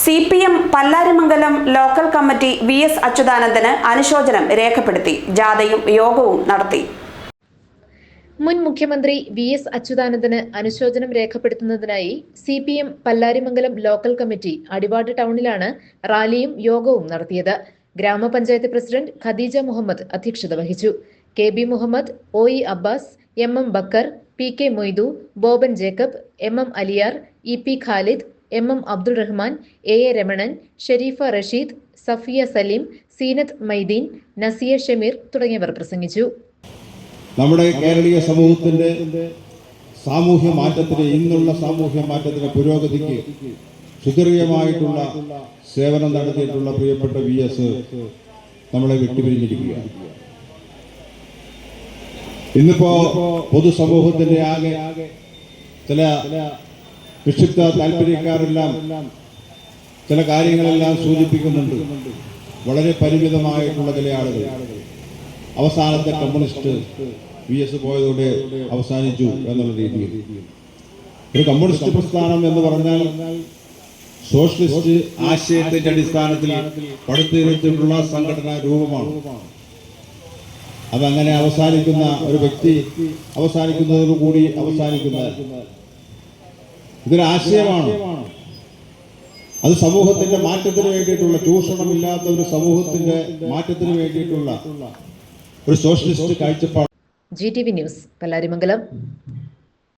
C P M Pallarimangalam local committee V S അച്യുതാനന്ദന് അനുശോചനം രേഖപ്പെടുത്തി. ജാഥയും യോഗവും നടത്തി. മുൻ മുഖ്യമന്ത്രി വി എസ് അച്യുതാനന്ദന് അനുശോചനം രേഖപ്പെടുത്തുന്നതിനായി C P M Pallarimangalam local committee Adivad ടൗണിലാണ് റാലിയും യോഗവും നടത്തിയത്. ഗ്രാമപഞ്ചായത്ത് പ്രസിഡന്റ് ഖദീജ മുഹമ്മദ് അധ്യക്ഷത വഹിച്ചു. K B Muhammad O E Abbas M M Bakkar P K Moidu Boban Jacob M M Aliyar E P Khalid M M Abdul Rahman A A Ramanan Sherifa Rasheed Safiya Saleem Seenath Maideen Nasiya Shameer തുടങ്ങിയവർ പ്രസംഗിച്ചു. നമ്മുടെ കേരളീയ സമൂഹത്തിന്റെ സാമൂഹ്യ മാറ്റത്തിന് ഇന്നുള്ള സാമൂഹ്യ മാറ്റത്തിന്റെ പുരോഗതിക്ക് സുദീർഘമായിട്ടുള്ള സേവനം നടത്തിയിട്ടുള്ള പ്രിയപ്പെട്ട വി എസ് നമ്മളെ വിട്ടുപിരിഞ്ഞിരിക്കുകയാണ്. ഇന്നിപ്പോ പൊതുസമൂഹത്തിന്റെ ആകെ ചില വിക്ഷിപ്ത താല്പര്യക്കാരെല്ലാം ചില കാര്യങ്ങളെല്ലാം സൂചിപ്പിക്കുന്നുണ്ട്. വളരെ പരിമിതമായിട്ടുള്ള ചില ആളുകൾ. അവസാനത്തെ കമ്മ്യൂണിസ്റ്റ് വി എസ് പോയതോടെ അവസാനിച്ചു എന്നുള്ള രീതിയിൽ. ഒരു കമ്മ്യൂണിസ്റ്റ് പ്രസ്ഥാനം എന്ന് പറഞ്ഞാൽ സോഷ്യലിസ്റ്റ് ആശയത്തിന്റെ അടിസ്ഥാനത്തിൽ പടുത്തുയർത്തിയിട്ടുള്ള സംഘടനാ രൂപമാണ്. അതങ്ങനെ അവസാനിക്കുന്ന ഒരു വ്യക്തി അവസാനിക്കുന്നതോടുകൂടി അവസാനിക്കുന്ന ഇതൊരു ആശയമാണ്? അത് സമൂഹത്തിന്റെ മാറ്റത്തിന് വേണ്ടിയിട്ടുള്ള ചൂഷണമില്ലാത്ത ഒരു സമൂഹത്തിന്റെ മാറ്റത്തിന് വേണ്ടിയിട്ടുള്ള ഒരു സോഷ്യലിസ്റ്റ് കാഴ്ചപ്പാട്. G T V news Pallarimangalam